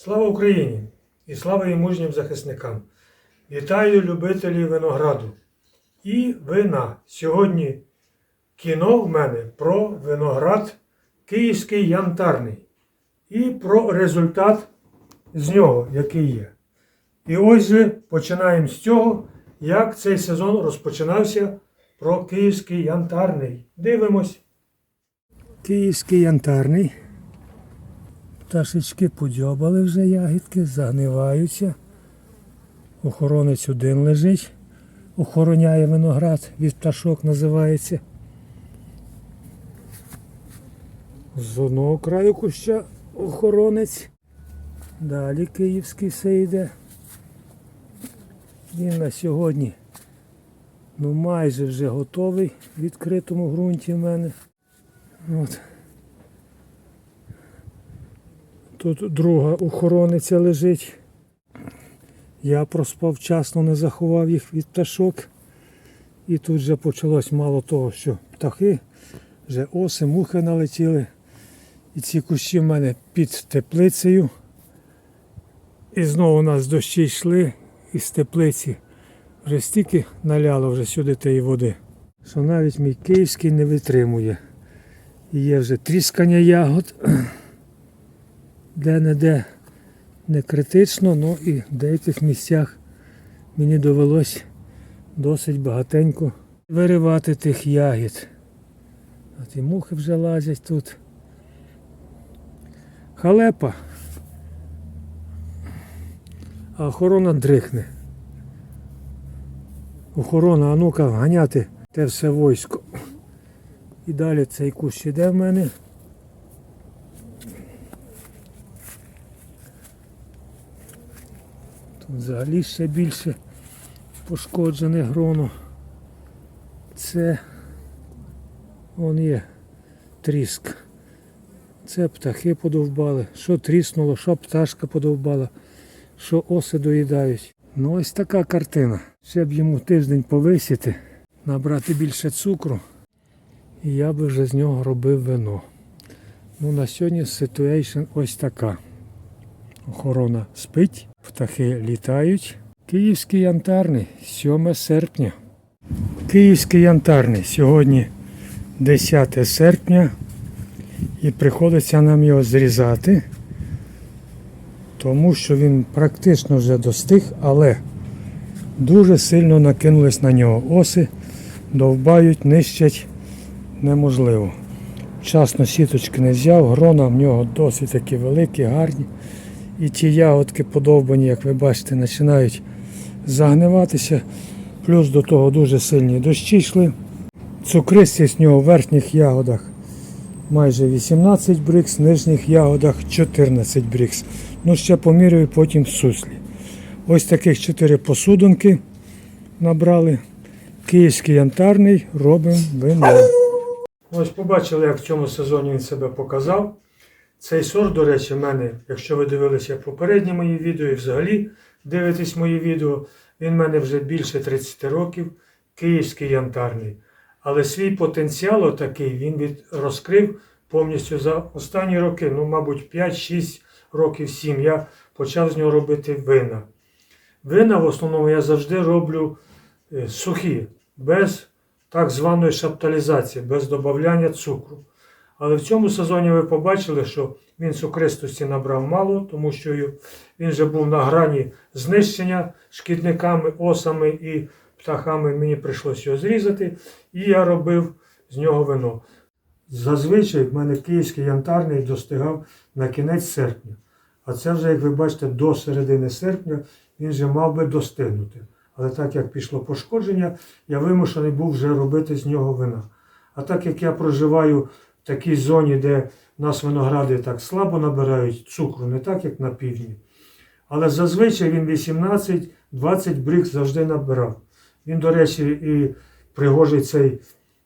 Слава Україні і слава і мужнім захисникам! Вітаю любителів винограду і вина. Сьогодні кіно в мене про виноград Київський янтарний і про результат з нього, який є. І ось починаємо з цього, як цей сезон розпочинався про Київський янтарний. Дивимось. Київський янтарний. Пташечки подьобали вже ягідки, загниваються. Охоронець один лежить, охороняє виноград, від пташок називається. З одного краю куща охоронець. Далі київський все йде. Він на сьогодні ну майже вже готовий в відкритому ґрунті в мене. От. Тут друга охорониця лежить. Я проспав вчасно, не заховав їх від пташок. І тут вже почалось мало того, що птахи, вже оси, мухи налетіли. І ці кущі в мене під теплицею. І знову у нас дощі йшли із теплиці. Вже стільки наляло вже сюди тієї води, що навіть мій київський не витримує. І є вже тріскання ягод де-не-де не критично, але і в деяких місцях мені довелось досить багатенько виривати тих ягід. От і мухи вже лазять тут. Халепа. А охорона дрихне. Охорона, а ну-ка, ганяти те все войсько. І далі цей кущ іде в мене. Взагалі ще більше пошкоджене гроно. Це вон є тріск. Це птахи подовбали. Що тріснуло, що пташка подовбала, що оси доїдають. Ну ось така картина. Ще б йому тиждень повисіти, набрати більше цукру, і я би вже з нього робив вино. Ну на сьогодні ситуейшн ось така. Охорона спить, птахи літають. Київський янтарний, 7 серпня. Київський янтарний. Сьогодні 10 серпня. І приходиться нам його зрізати, тому що він практично вже достиг, але дуже сильно накинулись на нього оси, довбають, нищать неможливо. Вчасно сіточки не взяв, грона в нього досить такі великі, гарні. І ті ягодки подовбані, як ви бачите, починають загниватися. Плюс до того дуже сильні дощі йшли. Цукристість в нього в верхніх ягодах майже 18 брикс, в нижніх ягодах 14 брикс. Ну, ще поміряю потім в суслі. Ось таких 4 посудинки набрали. Київський янтарний робимо вино. Ось побачили, як в цьому сезоні він себе показав. Цей сорт, до речі, в мене, якщо ви дивилися попередні мої відео і взагалі дивитесь мої відео, він в мене вже більше 30 років, київський янтарний. Але свій потенціал отакий він від, розкрив повністю за останні роки, ну, мабуть, 5-6 років 7 я почав з нього робити вина. Вина в основному я завжди роблю е, сухі, без так званої шапталізації, без додавання цукру. Але в цьому сезоні ви побачили, що він цукристості набрав мало, тому що він вже був на грані знищення шкідниками, осами і птахами. Мені прийшлося його зрізати, і я робив з нього вино. Зазвичай в мене київський янтарний достигав на кінець серпня. А це вже, як ви бачите, до середини серпня він вже мав би достигнути. Але так як пішло пошкодження, я вимушений був вже робити з нього вина. А так як я проживаю в такій зоні, де нас виногради так слабо набирають цукру, не так, як на півдні. Але зазвичай він 18-20 брик завжди набирав. Він, до речі, і пригожий цей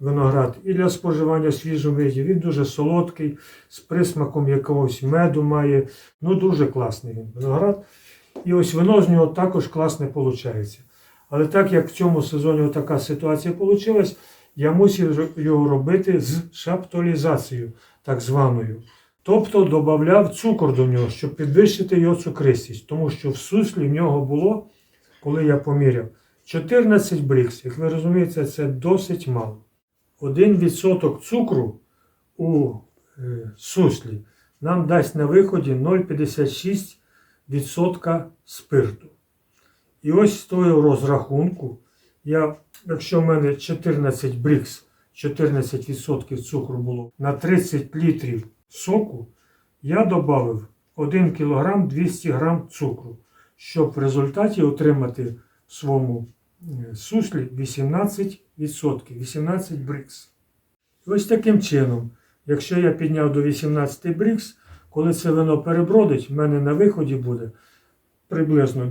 виноград і для споживання в свіжому виді. Він дуже солодкий, з присмаком якогось меду має. Ну, дуже класний він виноград. І ось вино з нього також класне виходить. Але так як в цьому сезоні така ситуація вийшла, я мусив його робити з шаптолізацією, так званою. Тобто додавав цукор до нього, щоб підвищити його цукристість, тому що в суслі в нього було, коли я поміряв, 14 брикс. Як ви розумієте, це досить мало. 1% цукру у е, суслі нам дасть на виході 0,56% спирту. І ось з того розрахунку, я, якщо в мене 14 брикс, 14% цукру було на 30 літрів соку, я додав 1 кг 200 г цукру, щоб в результаті отримати в своєму е, суслі 18%, 18 брикс. І ось таким чином, якщо я підняв до 18 брикс, коли це вино перебродить, в мене на виході буде приблизно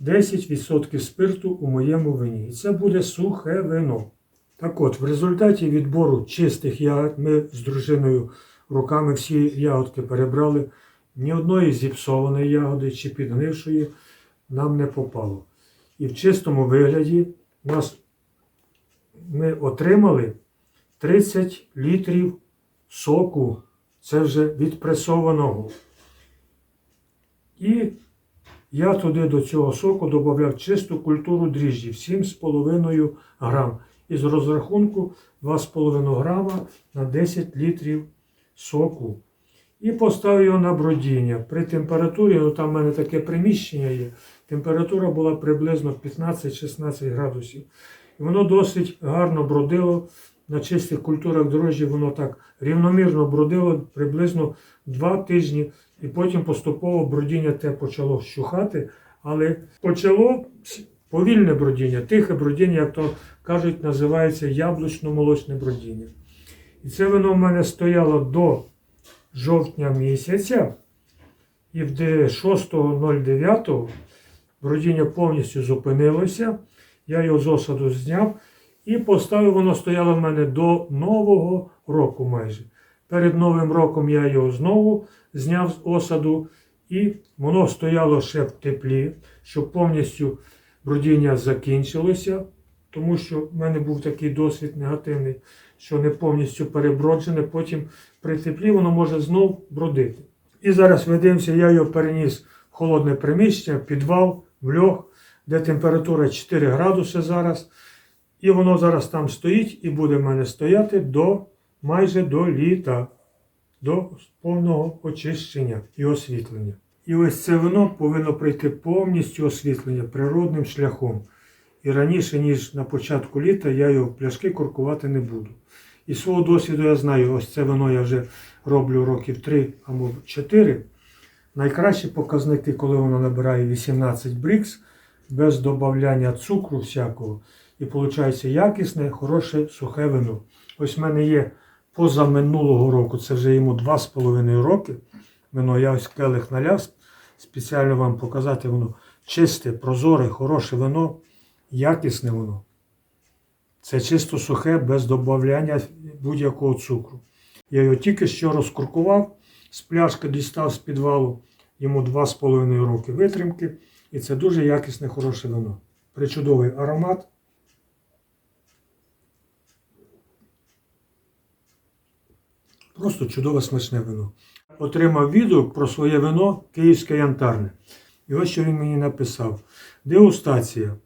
9-10% спирту у моєму вині. І це буде сухе вино. Так от, в результаті відбору чистих ягод ми з дружиною руками всі ягодки перебрали. Ні одної зіпсованої ягоди чи підгнившої нам не попало. І в чистому вигляді нас ми отримали 30 літрів соку. Це вже відпресованого. І я туди до цього соку додав чисту культуру дріжджів 7,5 грам. Із розрахунку 2,5 грама на 10 літрів соку. І поставив його на бродіння. При температурі, ну там в мене таке приміщення є, температура була приблизно 15-16 градусів. І воно досить гарно бродило. На чистих культурах дрожжі воно так рівномірно бродило приблизно 2 тижні, і потім поступово бродіння те почало вщухати, але почало повільне бродіння, тихе бродіння, як то кажуть, називається яблучно-молочне бродіння. І це воно в мене стояло до жовтня місяця, і в 6.09 бродіння повністю зупинилося. Я його з осаду зняв і поставив, воно стояло в мене до Нового року майже. Перед Новим роком я його знову зняв з осаду, і воно стояло ще в теплі, щоб повністю бродіння закінчилося, тому що в мене був такий досвід негативний, що не повністю переброджене, потім при теплі воно може знов бродити. І зараз ви дивимося, я його переніс в холодне приміщення, підвал, в льох, де температура 4 градуси зараз. І воно зараз там стоїть і буде в мене стояти до майже до літа, до повного очищення і освітлення. І ось це вино повинно пройти повністю освітлення природним шляхом. І раніше, ніж на початку літа, я його в пляшки куркувати не буду. І свого досвіду я знаю, ось це вино я вже роблю років 3 або 4. Найкращі показники, коли воно набирає 18 брикс, без додавання цукру всякого. І виходить якісне, хороше сухе вино. Ось в мене є поза минулого року, це вже йому 2,5 роки. Вино я ось келих наляв, спеціально вам показати воно чисте, прозоре, хороше вино, якісне воно. Це чисто сухе, без додавання будь-якого цукру. Я його тільки що розкуркував, з пляшки дістав з підвалу, йому 2,5 роки витримки. І це дуже якісне, хороше вино. Причудовий аромат. Просто чудове смачне вино. Отримав відгук про своє вино Київське янтарне. І ось що він мені написав: Дегустація.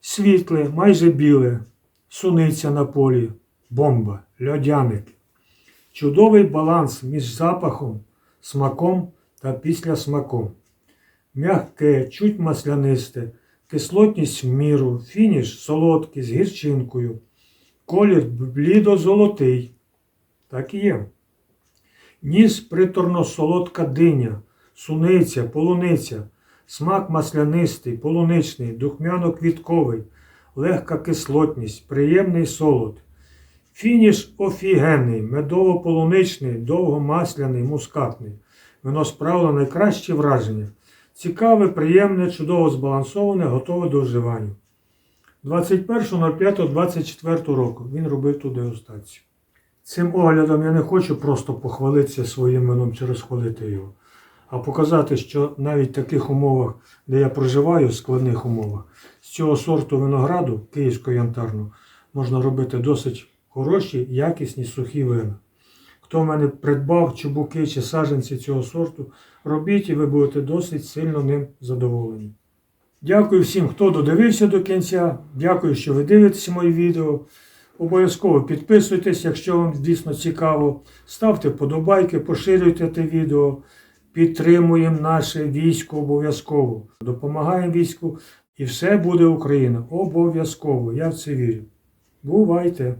Світле, майже біле, суниця на полі, бомба, льодяник. Чудовий баланс між запахом, смаком та післясмаком. М'яке, чуть маслянисте, кислотність в міру, фініш солодкий з гірчинкою, колір блідо-золотий. Так і є. Ніс приторно-солодка диня, суниця, полуниця, смак маслянистий, полуничний, духмяно-квітковий, легка кислотність, приємний солод. Фініш офігенний, медово-полуничний, довгомасляний, мускатний. Воно справило найкраще враження. Цікаве, приємне, чудово збалансоване, готове до вживання. 21.05.24 року він робив ту дегустацію. Цим оглядом я не хочу просто похвалитися своїм вином чи розхвалити його, а показати, що навіть в таких умовах, де я проживаю, в складних умовах, з цього сорту винограду, київського янтарного, можна робити досить хороші, якісні сухі вина. хто в мене придбав чубуки чи саджанці цього сорту, робіть і ви будете досить сильно ним задоволені. Дякую всім, хто додивився до кінця. Дякую, що ви дивитеся мої відео. Обов'язково підписуйтесь, якщо вам дійсно цікаво. Ставте вподобайки, поширюйте те відео. Підтримуємо наше військо обов'язково. Допомагаємо війську. І все буде Україна. Обов'язково. Я в це вірю. Бувайте!